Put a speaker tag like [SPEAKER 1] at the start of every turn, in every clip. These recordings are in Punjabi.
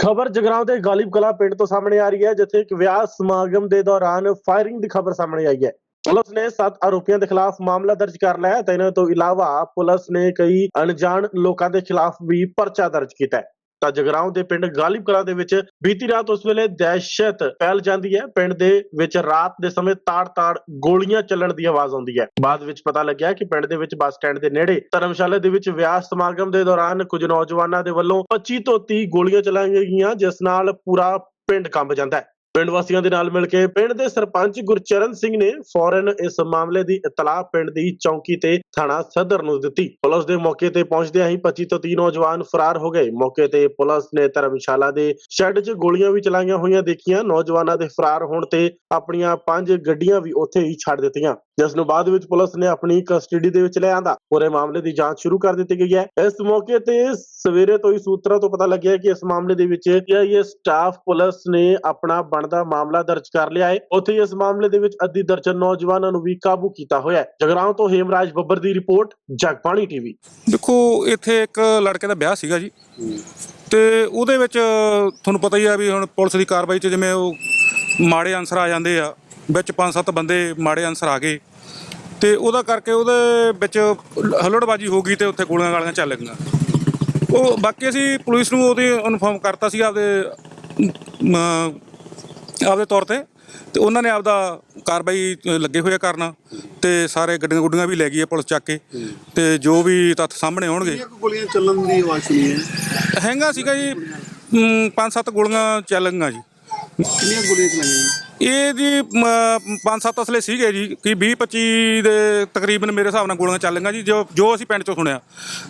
[SPEAKER 1] ਖਬਰ ਜਗਰਾਉਂ ਦੇ ਗਾਲਿਬ ਕਲਾ ਪਿੰਡ ਤੋਂ ਸਾਹਮਣੇ ਆ ਰਹੀ ਹੈ, ਜਿੱਥੇ ਇੱਕ ਵਿਆਹ ਸਮਾਗਮ ਦੇ ਦੌਰਾਨ ਫਾਇਰਿੰਗ ਦੀ ਖਬਰ ਸਾਹਮਣੇ ਆਈ ਹੈ। ਪੁਲਿਸ ਨੇ 7 ਆਰੋਪੀਆਂ ਦੇ ਖਿਲਾਫ ਮਾਮਲਾ ਦਰਜ ਕਰ ਲਿਆ ਹੈ ਤੇ ਇਹਨਾਂ ਤੋਂ ਇਲਾਵਾ ਪੁਲਿਸ ਨੇ ਕਈ ਅਣਜਾਣ ਲੋਕਾਂ ਦੇ ਖਿਲਾਫ ਵੀ ਪਰਚਾ ਦਰਜ ਕੀਤਾ ਹੈ। ਤਾਂ ਜਗਰਾਉਂ ਦੇ ਪਿੰਡ ਗਾਲਿਬ ਕਲਾ ਦੇ ਵਿੱਚ ਬੀਤੀ ਰਾਤ ਉਸ ਵੇਲੇ ਦਹਿਸ਼ਤ ਫੈਲ ਜਾਂਦੀ ਹੈ। ਪਿੰਡ ਦੇ ਵਿੱਚ ਰਾਤ ਦੇ ਸਮੇਂ ਤਾੜ-ਤਾੜ ਗੋਲੀਆਂ ਚੱਲਣ ਦੀ ਆਵਾਜ਼ ਆਉਂਦੀ ਹੈ। ਬਾਅਦ ਵਿੱਚ ਪਤਾ ਲੱਗਿਆ ਕਿ ਪਿੰਡ ਦੇ ਵਿੱਚ ਬੱਸ ਸਟੈਂਡ ਦੇ ਨੇੜੇ ਧਰਮਸ਼ਾਲਾ ਦੇ ਵਿੱਚ ਵਿਆਹ ਸਮਾਗਮ ਦੇ ਦੌਰਾਨ ਕੁਝ ਨੌਜਵਾਨਾਂ ਦੇ ਵੱਲੋਂ 25 ਤੋਂ 30 ਗੋਲੀਆਂ ਚਲਾਈਆਂ ਗਈਆਂ, ਜਿਸ ਨਾਲ ਪੂਰਾ ਪਿੰਡ ਕੰਬ ਜਾਂਦਾ ਹੈ। ਪਿੰਡ ਵਾਸੀਆਂ ਦੇ ਨਾਲ ਮਿਲ ਕੇ ਪਿੰਡ ਦੇ ਸਰਪੰਚ ਗੁਰਚਰਨ ਸਿੰਘ ਨੇ ਫੌਰਨ ਇਸ ਮਾਮਲੇ ਦੀ ਇਤਲਾਹ ਪਿੰਡ ਦੀ ਚੌਂਕੀ ਤੇ ਥਾਣਾ ਸਦਰ ਨੂੰ ਦਿੱਤੀ। ਪੁਲਿਸ ਦੇ ਮੌਕੇ ਤੇ ਪਹੁੰਚਦਿਆਂ ਹੀ 25 ਤੋਂ 30 ਨੌਜਵਾਨ ਫਰਾਰ ਹੋ ਗਏ। ਮੌਕੇ ਤੇ ਪੁਲਿਸ ਨੇ ਧਰਮਸ਼ਾਲਾ ਦੇ ਸ਼ੈੱਡ 'ਚ ਗੋਲੀਆਂ ਵੀ ਚਲਾਈਆਂ ਹੋਈਆਂ ਦੇਖੀਆਂ। ਨੌਜਵਾਨਾਂ ਦੇ ਫਰਾਰ ਹੋਣ ਤੇ ਆਪਣੀਆਂ ਪੰਜ ਗੱਡੀਆਂ ਵੀ ਉੱਥੇ ਹੀ ਛੱਡ ਦਿੱਤੀਆਂ। ਜਿਸ ਨੂੰ ਬਾਅਦ ਵਿੱਚ ਪੁਲਿਸ ਨੇ ਆਪਣੀ ਕਸਟਡੀ ਦੇ ਵਿੱਚ ਲੈ ਆਂਦਾ। ਪੂਰੇ ਮਾਮਲੇ ਦੀ ਜਾਂਚ ਸ਼ੁਰੂ ਕਰ ਦਿੱਤੀ ਗਈ ਹੈ। ਇਸ ਮੌਕੇ ਤੇ ਸਵੇਰੇ ਤੋਂ ਹੀ ਸੂਤਰਾਂ ਤੋਂ ਪਤਾ ਲੱਗਿਆ ਕਿ ਇਸ ਮਾਮਲੇ ਦੇ ਵਿੱਚ ਇਹ ਸਟਾਫ ਪੁਲਿਸ ਨੇ ਆਪਣਾ ਬਣਦਾ ਮਾਮਲਾ ਦਰਜ ਕਰ ਲਿਆ ਹੈ। ਉੱਥੇ ਇਸ ਮਾਮਲੇ ਦੇ ਵਿੱਚ ਅੱਧੀ ਦਰਜਨ ਨੌਜਵਾਨਾਂ ਨੂੰ ਵੀ ਕਾਬੂ ਕੀਤਾ ਹੋਇਆ ਹੈ। ਜਗਰਾਉਂ ਤੋਂ ਹੇਮਰਾਜ ਬੱਬਰ ਦੀ ਰਿਪੋਰਟ, ਜਗਬਾਣੀ ਟੀਵੀ।
[SPEAKER 2] ਦੇਖੋ, ਇੱਥੇ ਇੱਕ ਲੜਕੇ ਦਾ ਵਿਆਹ ਸੀਗਾ ਜੀ। ਤੇ ਉਹਦੇ ਵਿੱਚ ਤੁਹਾਨੂੰ ਪਤਾ ਹੀ ਆ ਵੀ ਹੁਣ ਪੁਲਿਸ ਦੀ ਕਾਰਵਾਈ 'ਚ ਜਿਵੇਂ ਉਹ ਮਾੜੇ ਅਨਸਰ ਆ ਜਾਂਦੇ ਆ, ਵਿੱਚ ਪੰਜ ਸੱਤ ਬੰਦੇ ਮਾੜੇ ਅਨਸਰ ਆ ਗਏ। ਤੇ ਉਹਦਾ ਕਰਕੇ ਉਹਦੇ ਵਿੱਚ ਹੱਲੜਬਾਜੀ ਹੋ ਗਈ ਤੇ ਉੱਥੇ ਗੋਲੀਆਂ ਗਾਲੀਆਂ ਚੱਲ ਗਈਆਂ। ਉਹ ਬਾਕੀ ਅਸੀਂ ਪੁਲਿਸ ਨੂੰ ਉਹਦੇ ਇਨਫੋਰਮ ਕਰਤਾ ਸੀ ਆਪਦੇ ਆਪਦੇ ਤੌਰ ਤੇ ਤੇ ਉਹਨਾਂ ਨੇ ਆਪਦਾ ਕਾਰਵਾਈ ਲੱਗੇ ਹੋਏ ਕਰਨ ਤੇ ਸਾਰੇ ਗੱਡੀਆਂ ਗੁੱਡੀਆਂ ਵੀ ਲੈ ਗਈ ਹੈ ਪੁਲਿਸ ਚੱਕ ਕੇ ਤੇ ਜੋ ਵੀ ਤੱਥ ਸਾਹਮਣੇ ਆਉਣਗੇ।
[SPEAKER 3] ਗੋਲੀਆਂ ਚੱਲਣ ਦੀ ਆਵਾਜ਼ ਸੁਣੀ ਹੈ?
[SPEAKER 2] ਹੈਗਾ ਸੀਗਾ ਜੀ ਪੰਜ ਸੱਤ ਗੋਲੀਆਂ ਚੱਲ ਗਈਆਂ ਜੀ।
[SPEAKER 3] ਕਿੰਨੀਆਂ ਗੋਲੀਆਂ ਚਲਾਈਆਂ
[SPEAKER 2] ਇਹ ਜੀ ਅਮ, ਪੰਜ ਸੱਤ ਅਸਲੇ ਸੀਗੇ ਜੀ ਕਿ 20 25 ਦੇ ਤਕਰੀਬਨ ਮੇਰੇ ਹਿਸਾਬ ਨਾਲ ਗੋਲੀਆਂ ਚੱਲ ਗਈਆਂ ਜੀ ਜੋ ਜੋ ਅਸੀਂ ਪਿੰਡ ਚੋਂ ਸੁਣਿਆ।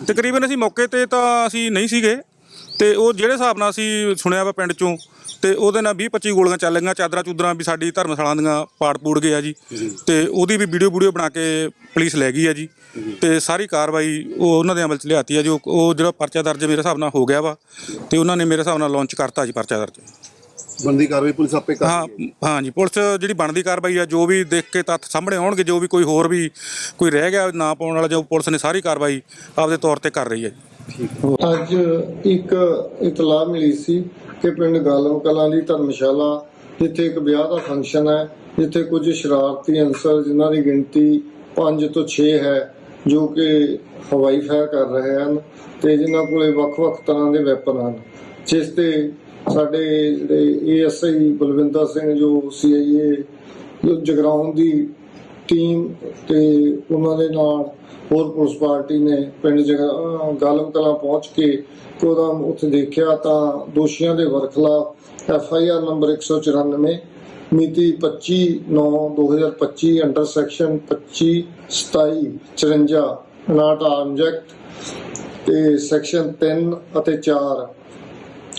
[SPEAKER 2] ਤਕਰੀਬਨ ਅਸੀਂ ਮੌਕੇ ਤੇ ਤਾਂ ਅਸੀਂ ਨਹੀਂ ਸੀਗੇ ਤੇ ਉਹ ਜਿਹੜੇ ਹਿਸਾਬ ਨਾਲ ਅਸੀਂ ਸੁਣਿਆ ਵਾ ਪਿੰਡ ਚੋਂ ਤੇ ਉਹਦੇ ਨਾਲ 20 25 ਗੋਲੀਆਂ ਚੱਲ ਗਈਆਂ ਚਾਦਰਾਂ ਚੁਦਰਾਂ ਵੀ ਸਾਡੀ ਧਰਮਸ਼ਾਲਾ ਦੀਆਂ ਪਾੜ ਪੂੜ ਗਏ ਆ ਜੀ। ਤੇ ਉਹਦੀ ਵੀ ਵੀਡੀਓ ਵੀਡੀਓ ਬਣਾ ਕੇ ਪੁਲਿਸ ਲੈ ਗਈ ਆ ਜੀ। ਤੇ ਸਾਰੀ ਕਾਰਵਾਈ ਉਹ ਉਹਨਾਂ ਦੇ ਅਮਲ ਚ ਲਿਆਤੀ ਆ ਜੋ। ਉਹ ਜਿਹੜਾ ਪਰਚਾ ਦਰਜ ਮੇਰੇ ਹਿਸਾਬ ਨਾਲ ਹੋ ਗਿਆ ਵਾ ਤੇ ਉਹਨਾਂ ਨੇ ਮੇਰੇ ਹਿਸਾਬ ਨਾਲ ਲਾਂਚ ਕਰਤਾ ਜੀ ਪਰਚਾ ਦਰਜ।
[SPEAKER 3] ਬੰਦੀ ਕਾਰਵਾਈ ਪੁਲਿਸ ਆਪੇ ਕਰ
[SPEAKER 2] ਹਾਂ
[SPEAKER 3] ਰਹੀ ਹੈ
[SPEAKER 2] ਹਾਂ ਜੀ ਪੁਲਿਸ ਜਿਹੜੀ ਬਣਦੀ ਕਾਰਵਾਈ ਆ ਜੋ ਵੀ ਦੇਖ ਕੇ ਤੱਥ ਸਾਹਮਣੇ ਆਉਣਗੇ ਜੋ ਵੀ ਕੋਈ ਹੋਰ ਵੀ ਕੋਈ ਰਹਿ ਗਿਆ ਨਾ ਪਾਉਣ ਵਾਲਾ ਜੋ ਪੁਲਿਸ ਨੇ ਸਾਰੀ ਕਾਰਵਾਈ ਆਪਦੇ ਤੌਰ ਤੇ ਕਰ ਰਹੀ ਹੈ
[SPEAKER 4] ਅੱਜ ਇੱਕ ਇਤਲਾਹ ਮਿਲੀ ਸੀ ਕਿ ਪਿੰਡ ਗਾਲਮ ਕਲਾਂ ਦੀ ਧਰਮਸ਼ਾਲਾ ਜਿੱਥੇ ਇੱਕ ਵਿਆਹ ਦਾ ਫੰਕਸ਼ਨ ਹੈ ਜਿੱਥੇ ਕੁਝ ਸ਼ਰਾਰਤੀ ਅਨਸਰ ਜਿਨ੍ਹਾਂ ਦੀ ਗਿਣਤੀ 5 ਤੋਂ 6 ਹੈ ਜੋ ਕਿ ਹਵਾਈ ਫਾਇਰ ਕਰ ਰਹੇ ਹਨ ਤੇ ਜਿਨ੍ਹਾਂ ਕੋਲੇ ਵੱਖ-ਵੱਖ ਤਰ੍ਹਾਂ ਦੇ ਵੈਪਨ ਹਨ ਜਿਸ ਤੇ ਸਾਡੇ ਜਿਹੜੇ ਏਐਸਆਈ ਬਲਵਿੰਦਰ ਸਿੰਘ ਜੋ ਸੀਆਈਏ ਜੋ ਜਗਰਾਉਂ ਦੀ ਟੀਮ ਤੇ ਉਹਨਾਂ ਦੇ ਨਾਲ ਹੋਰ ਪੁਲਿਸ ਪਾਰਟੀ ਨੇ ਪਿੰਡ ਗਾਲਮ ਕਲਾਂ ਪਹੁੰਚ ਕੇ ਉਹਦਾ ਉੱਥੇ ਦੇਖਿਆ ਤਾਂ ਦੋਸ਼ੀਆਂ ਦੇ ਵਰਖਲਾਫ ਐਫ ਆਈ ਆਰ ਨੰਬਰ 194 ਮਿਤੀ 25 9 2025 under section 25 27 54 not arms act ਤੇ ਸੈਕਸ਼ਨ 3 ਅਤੇ 4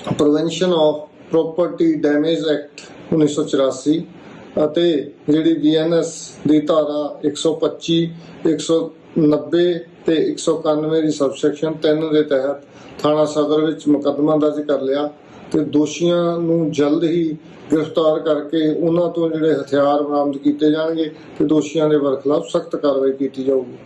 [SPEAKER 4] prevention of property damage act 1984 ਅਤੇ ਜਿਹੜੀ ਬੀਐਨਐਸ ਦੀ ਧਾਰਾ 125 190 ਤੇ 191 ਦੀ ਸਬਸੈਕਸ਼ਨ 3 ਦੇ ਤਹਿਤ ਥਾਣਾ ਸਦਰ ਵਿੱਚ ਮੁਕੱਦਮਾ ਦਰਜ ਕਰ ਲਿਆ ਤੇ ਦੋਸ਼ੀਆਂ ਨੂੰ ਜਲਦ ਹੀ ਗ੍ਰਿਫਤਾਰ ਕਰਕੇ ਉਹਨਾਂ ਤੋਂ ਜਿਹੜੇ ਹਥਿਆਰ ਬਰਾਮਦ ਕੀਤੇ ਜਾਣਗੇ ਤੇ ਦੋਸ਼ੀਆਂ ਦੇ ਵਰਖਲਾਫ ਸਖਤ ਕਾਰਵਾਈ ਕੀਤੀ ਜਾਊਗੀ।